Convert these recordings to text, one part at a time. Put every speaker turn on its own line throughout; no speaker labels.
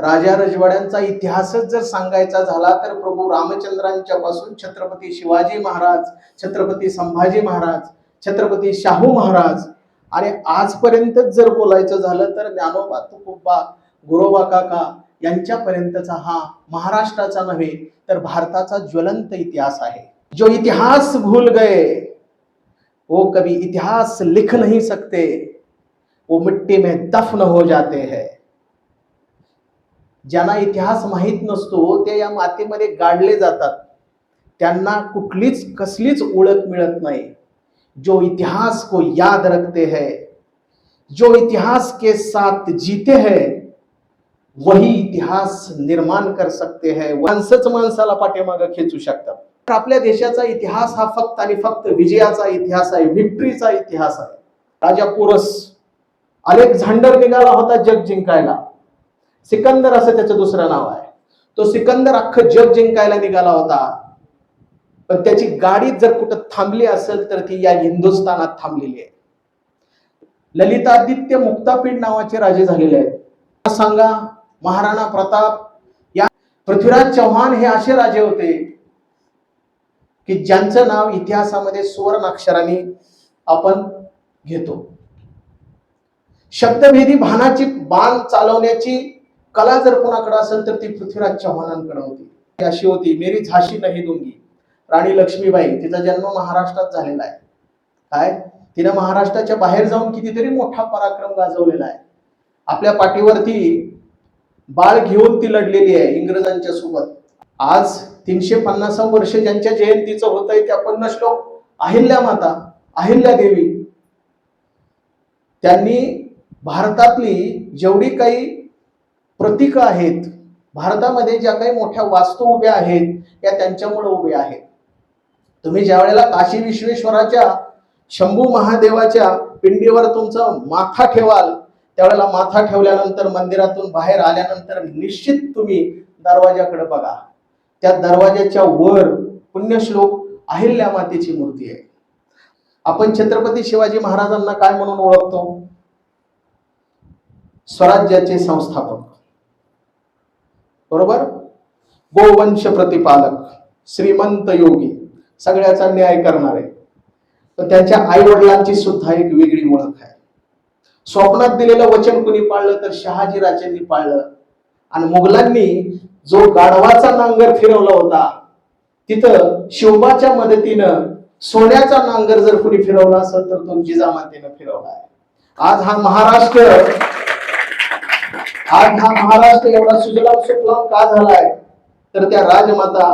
राजा रजवाड्यांचा इतिहासच जर सांगायचा झाला तर प्रभू रामचंद्रांच्या पासून छत्रपती शिवाजी महाराज छत्रपती संभाजी महाराज छत्रपती शाहू महाराज. आणि आजपर्यंतच जर बोलायचं झालं तर ज्ञानोबा तुकोबा गुरोबा काका यांच्यापर्यंतचा हा महाराष्ट्राचा नव्हे तर भारताचा ज्वलंत इतिहास आहे. जो इतिहास भूल गए वो कभी इतिहास लिख नहीं सकते वो मिट्टी में दफन हो जाते हैं. ज्यांना इतिहास माहीत नसतो ते या मातीमध्ये गाडले जातात. त्यांना कुठलीच कसलीच ओळख मिळत नाही. जो इतिहास को याद रखते हैं जो इतिहास के साथ जीते हैं वही इतिहास निर्माण कर सकते हैं. माणसंच माणसाला पाठीमागं खेचू शकतात. तर आपल्या देशाचा इतिहास हा फक्त आणि फक्त विजयाचा इतिहास आहे विक्ट्रीचा इतिहास आहे. राजा पोरस अलेक्झांडर निघाला होता जग जिंकायला. सिकंदर असं त्याचं दुसरं नाव आहे. तो सिकंदर अख्खं जग जिंकायला निघाला होता. पण त्याची गाडी जर कुठं थांबली असेल तर ती या हिंदुस्थानात थांबलेली आहे. ललितादित्य मुक्तापीठ नावाचे राजे झालेले आहेत. सांगा महाराणा प्रताप या पृथ्वीराज चव्हाण हे असे राजे होते की ज्यांचं नाव इतिहासामध्ये सुवर्ण अक्षराने आपण घेतो. शब्दभेदी भानाची बाण चालवण्याची कला जर कोणाकडे असेल तर ती पृथ्वीराज चव्हाणांकडे होती. ती अशी होती मेरी झाशी नाही दुंगी. राणी लक्ष्मीबाई तिचा जन्म महाराष्ट्रात झालेला आहे. काय? तिनं महाराष्ट्राच्या बाहेर जाऊन कितीतरी मोठा पराक्रम गाजवलेला आहे. आपल्या पाठीवरती बाळ घेऊन ती लढलेली आहे इंग्रजांच्या सोबत. आज तीनशे पन्नास वर्ष ज्यांच्या जयंतीचं होत आहे ते आपण नसलो अहिल्या माता अहिल्या देवी. त्यांनी भारतातली जेवढी काही प्रतीकं आहेत. भारतामध्ये ज्या काही मोठ्या वास्तू उभ्या आहेत त्या त्यांच्यामुळे उभ्या आहेत. तुम्ही ज्या वेळेला काशी विश्वेश्वराच्या शंभू महादेवाच्या पिंडीवर तुमचा माथा ठेवाल त्यावेळेला माथा ठेवल्यानंतर मंदिरातून बाहेर आल्यानंतर निश्चित तुम्ही दरवाजाकडे बघा. त्या दरवाजाच्या वर पुण्यश्लोक अहिल्या मातेची मूर्ती आहे. आपण छत्रपती शिवाजी महाराजांना काय म्हणून ओळखतो? स्वराज्याचे संस्थापक. बरोबर? गोवंश प्रतिपालक श्रीमंत योगी सगळ्याचा न्याय करणारे. पण त्यांच्या आई वडिलांची सुद्धा एक वेगळी ओळख आहे. स्वप्नात दिलेलं वचन कुणी पाळलं तर शहाजी राजांनी पाळलं. आणि मुघलांनी जो गाढवाचा नांगर फिरवला होता तिथं शिवबाच्या मदतीनं सोन्याचा नांगर जर कुणी फिरवला असेल तर तो जिजामातेनं फिरवला आहे. आज हा महाराष्ट्र आज हा महाराष्ट्र एवढा सुजलाम सुफलाम का झालाय? तर त्या राजमाता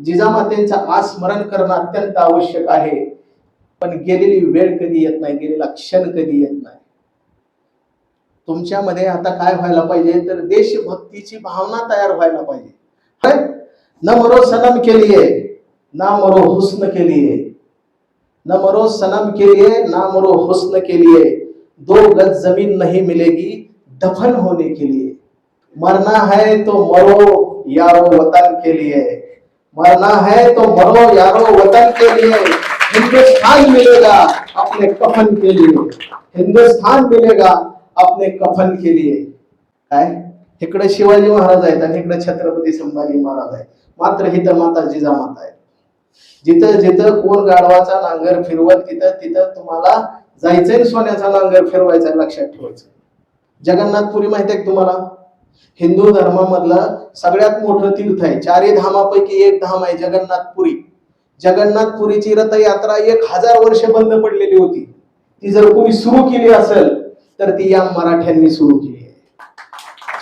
जिजामातेंचा आस्मरण करणं अत्यंत आवश्यक आहे. पण गेलेली वेळ कधी येत नाही गेलेला क्षण कधी येत नाही? तुमच्यामध्ये आता काय व्हायला पाहिजे? तर देशभक्तीची भावना तयार व्हायला पाहिजे. न मरो सनम के लिए ना मरो हुस्न के लिए न मरो सनम के लिए ना मरो हुस्न के लिए दो गज जमीन नहीं मिलेगी दफन होने के लिए। मरना है तो मरो यारो वतन के लिए। मरना है तो मरो यारो वतन के लिए। हिंदुस्तान मिलेगा अपने कफन के लिए। हिंदुस्तान मिलेगा अपने कफन के लिए। काय? इकडे शिवाजी महाराज आहेत आणि इकडे छत्रपती संभाजी महाराज आहेत. मात्र हिथं माता जिजामाता आहे जिथं जिथं कोण गाढवाचा नांगर फिरवत तिथं तिथं तुम्हाला जायचंय आणि सोन्याचा नांगर फिरवायचा लक्षात ठेवायचं. जगन्नाथपुरी माहिती आहे का तुम्हाला? हिंदू धर्मामधलं सगळ्यात मोठं तीर्थ आहे. चारही धामापैकी एक धाम आहे जगन्नाथपुरी. जगन्नाथपुरीची रथयात्रा एक हजार वर्ष बंद पडलेली होती. ती जर कोणी सुरू केली असेल तर ती या मराठ्यांनी सुरू केली आहे.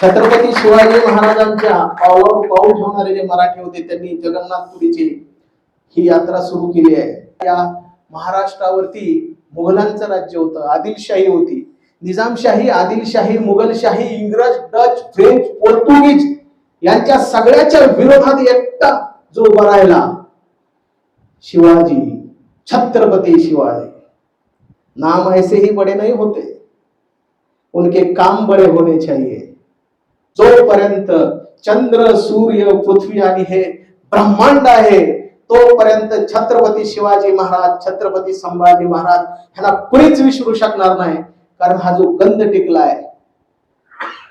छत्रपती शिवाजी महाराजांच्या पावलावर पाऊल ठेवणारे जे मराठी होते त्यांनी जगन्नाथपुरीची ही यात्रा सुरू केली आहे. या महाराष्ट्रावरती मुघलांचं राज्य होतं आदिलशाही होती. निजामशाही आदिलशाही मुघलशाही इंग्रज डच फ्रेंच पोर्तुगीज यांच्या सगळ्याच्या विरोधात एकटा जो उभा राहिला शिवाजी छत्रपती शिवाजी. नाम ऐसे ही बड़े नहीं होते. उनके काम बड़े होने चाहिए. जोपर्यंत चंद्र सूर्य पृथ्वी आणि हे ब्रह्मांड आहे तोपर्यंत छत्रपती शिवाजी महाराज छत्रपती संभाजी महाराज ह्याला कुणीच विसरू शकणार नाही. कारण हा जो गंध टिकलाय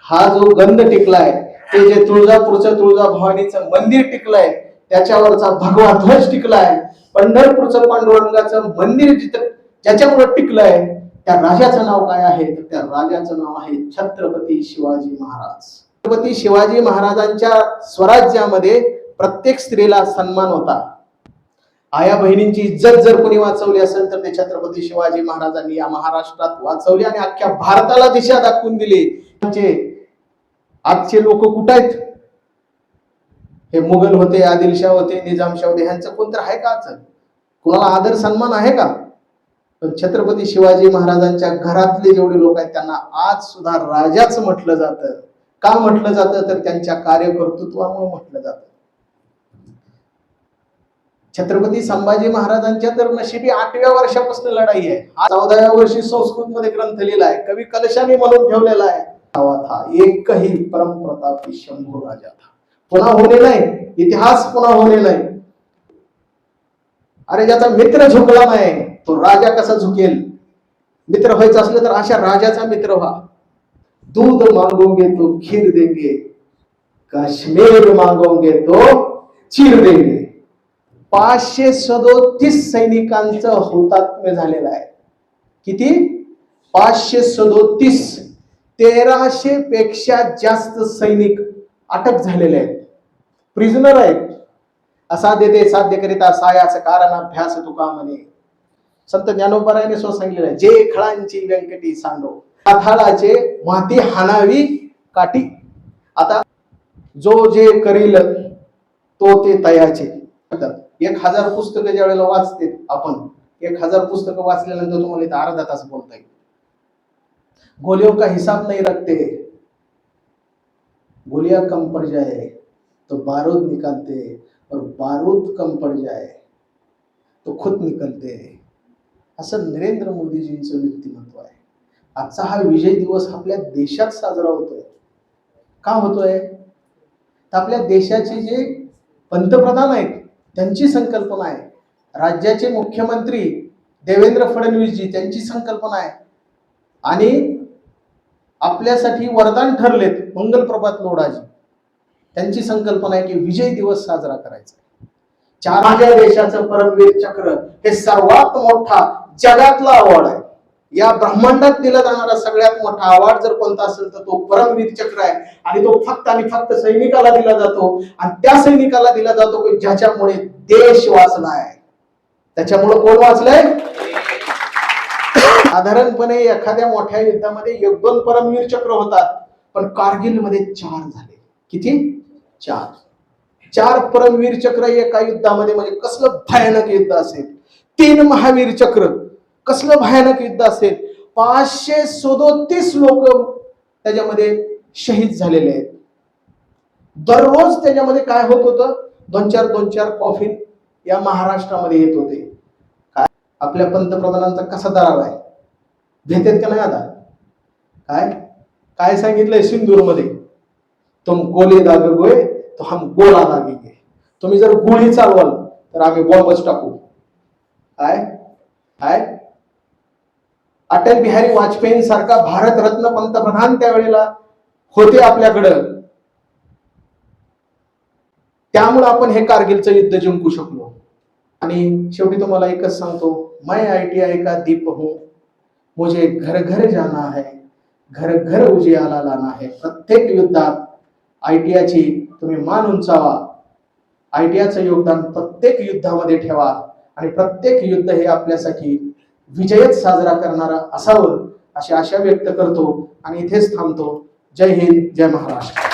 हा जो गंध टिकलाय ते जे तुळजापूरचं तुळजाभवानीचं मंदिर टिकलंय त्याच्यावरचा भगवा ध्वज टिकलाय. पंढरपूरचं पांडुरंगाचं मंदिर जिथं ज्याच्यामुळे टिकलंय त्या राजाचं नाव काय आहे? तर त्या राजाचं नाव आहे छत्रपती शिवाजी महाराज. छत्रपती शिवाजी महाराजांच्या स्वराज्यामध्ये प्रत्येक स्त्रीला सन्मान होता. आया बहिणींची इज्जत जर कोणी वाचवली असेल तर ते छत्रपती शिवाजी महाराजांनी या महाराष्ट्रात वाचवली आणि अख्ख्या भारताला दिशा दाखवून दिली. म्हणजे आजचे लोक कुठं आहेत? हे मुघल होते आदिलशाह होते निजामशाह होते ह्यांचं कोणतं आहे का आज? कोणाला आदर सन्मान आहे का? पण छत्रपती शिवाजी महाराजांच्या घरातले जेवढे लोक आहेत त्यांना आज सुद्धा राजाच म्हटलं जातं. का म्हटलं जातं? तर त्यांच्या कार्यकर्तृत्वामुळे म्हटलं जातं. छत्रपती संभाजी महाराजांच्या तर नशिबी आठव्या वर्षापासून लढाई आहे. हा चौदाव्या वर्षी संस्कृत मध्ये ग्रंथ लिहिला आहे. कवी कलशाने म्हणून ठेवलेला आहे. आवा एकही परमप्रतापी शंभू राजा था पुन्हा होणे नाही. इतिहास पुन्हा होणे नाही. अरे ज्याचा मित्र झुकला नाही तो राजा कसा झुकेल? मित्र व्हायचं असलं तर अशा राजाचा मित्र व्हा. दूध मागोगे तो खीर देंगे. काश्मीर मागोगे तो चीर देंगे. पाचशे सदोतीस सैनिकांचं हौतात्म्य झालेलं आहे. किती? पाचशे सदोतीस. तेराशे पेक्षा जास्त सैनिक अटक झालेले आहेत. प्रिझनर आहेत. असाध्य ते साध्य करिता सायाचं कारण अभ्यास तुका म्हणे संत ज्ञानोपरायने स्व सांगितलेलं आहे जे खळांची व्यंकटी सांडो आथाळाचे माती हाणावी काठी. आता जो जे करील तो ते तयाचे. एक हजार पुस्तकं ज्या वेळेला वाचते आपण एक हजार पुस्तकं वाचल्यानंतर तुम्हाला इथं अर्धा तास बोलता येईल. गोलियों का हिसाब नहीं रखते गोलियां कम पड़ जाए तो बारूद निकालते. और बारूद कम पड़ जाए तो खुद निकलते. असं नरेंद्र मोदीजींचं व्यक्तिमत्व आहे. आजचा हा विजय दिवस आपल्या देशात साजरा होतोय. का होतोय? तर आपल्या देशाचे जे पंतप्रधान आहेत त्यांची संकल्पना आहे. राज्याचे मुख्यमंत्री देवेंद्र फडणवीसजी त्यांची संकल्पना आहे. आणि आपल्यासाठी वरदान ठरलेत मंगल प्रभात लोढाजी. त्यांची संकल्पना आहे की विजय दिवस साजरा करायचा चार माझ्या देशाचं परमवीर चक्र हे सर्वात मोठा जगातला अवॉर्ड आहे. या ब्रह्मांडात दिला जाणारा सगळ्यात मोठा आवाज जर कोणता असेल तर तो परमवीर चक्र आहे. आणि तो फक्त आणि फक्त सैनिकाला दिला जातो. आणि त्या सैनिकाला दिला जातो की ज्याच्यामुळे देश वाचलाय. त्याच्यामुळे कोण वाचलंय? साधारणपणे एखाद्या मोठ्या युद्धामध्ये एक दोन परमवीर चक्र होतात. पण कारगिलमध्ये चार झाले. किती? चार. चार परमवीर चक्र एका युद्धामध्ये म्हणजे कसलं भयानक युद्ध असेल. तीन महावीर चक्र. कसलं भयानक युद्ध असेल? पाचशे सदोतीस लोक त्याच्यामध्ये शहीद झालेले आहेत. दररोज त्याच्यामध्ये काय होत होतं? दोन चार दोन चार कॉफिन या महाराष्ट्रामध्ये येत होते. काय? आपल्या पंतप्रधानांचा कसा दराव आहे? भेटेत का नाही आता? काय? काय सांगितलंय सिंदूर तुम गोले दागोय तो हम गोला दागेगे तुम्ही जर गोळी चालवाल तर आम्ही बॉम्बच टाकू. काय? काय? अटल बिहारी वाजपेयी सारखा भारतरत्न पंतप्रधान त्यावेळेला होते आपल्याकडं. त्यामुळे आपण हे कारगिलचं युद्ध जिंकू शकलो. आणि शेवटी तुम्हाला एकच सांगतो मैं आई टी आई का दीप हूं? मुझे घर घर जाना है घर घर उजियाला लाना है. प्रत्येक युद्धात आय टी आयची तुम्ही मान उंचावा. आय टी आयचं योगदान प्रत्येक युद्धामध्ये ठेवा. आणि प्रत्येक युद्ध हे आपल्यासाठी विजयच साजरा करणारा असावं अशी आशा व्यक्त करतो आणि इथेच थांबतो. जय हिंद जय महाराष्ट्र.